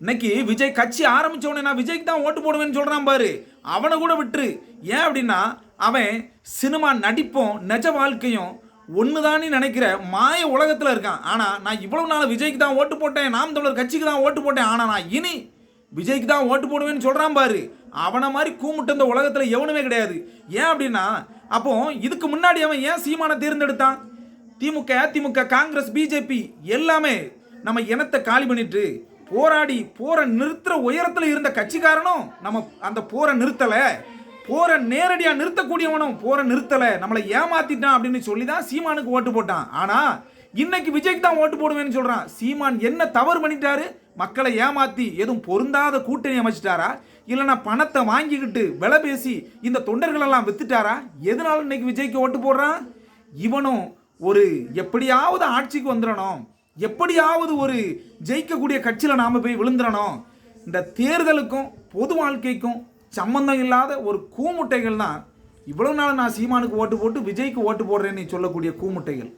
இன்னைக்கு விஜய் கட்சி ஆரம்பிச்ச உடனே நான் விஜய்க்கு தான் ஓட்டு போடுவேன்னு சொல்கிறான் பாரு. அவனை கூட விட்டுரு. ஏன் அப்படின்னா அவன் சினிமா நடிப்பும் நிஜ வாழ்க்கையும் ஒன்றுதானே நினைக்கிற மாய உலகத்தில் இருக்கான். ஆனால் நான் இவ்வளவு நாள் விஜய்க்கு தான் ஓட்டு போட்டேன் நாம் தமிழர் கட்சிக்கு தான் ஓட்டு போட்டேன். ஆனால் நான் இனி விஜய்க்கு தான் ஓட்டு போடுவேன்னு சொல்கிறான் பாரு. அவனை மாதிரி கூமுட்டு இந்த உலகத்தில் எவனுமே கிடையாது. ஏன் அப்படின்னா அப்போ இதுக்கு முன்னாடி அவன் ஏன் சீமானை தேர்ந்தெடுத்தான்? திமுக அதிமுக காங்கிரஸ் பிஜேபி எல்லாமே நம்ம இனத்தை காலி பண்ணிட்டு போராடி போரை நிறுத்துற உயரத்தில் இருந்த கட்சிக்காரனும் நம்ம அந்த போரை நிறுத்தலை. போரை நேரடியாக நிறுத்தக்கூடியவனும் போரை நிறுத்தலை. நம்மளை ஏமாத்திட்டான் அப்படின்னு சொல்லி தான் சீமானுக்கு ஓட்டு போட்டான். ஆனால் இன்னைக்கு விஜய்க்கு தான் ஓட்டு போடுவேன்னு சொல்கிறான் சீமான் என்ன தவறு பண்ணிட்டாரு? மக்களை ஏமாத்தி எதுவும் பொருந்தாத கூட்டணி அமைச்சிட்டாரா? இல்லைனா பணத்தை வாங்கிக்கிட்டு விலை பேசி இந்த தொண்டர்களெல்லாம் வித்துட்டாரா? எதனால இன்னைக்கு விஜய்க்கு ஓட்டு போடுறான்? இவனும் ஒரு எப்படியாவது ஆட்சிக்கு வந்துடணும். எப்படியாவது ஒரு ஜெயிக்கக்கூடிய கட்சியில் நாம் போய் விழுந்துடணும் இந்த தேர்தலுக்கும் பொது வாழ்க்கைக்கும் சம்பந்தம் இல்லாத ஒரு கூமுட்டைகள் தான் இவ்வளவு நாள் நான் சீமானுக்கு ஓட்டு போட்டு விஜய்க்கு ஓட்டு போடுறேன்னு சொல்லக்கூடிய கூமுட்டைகள்.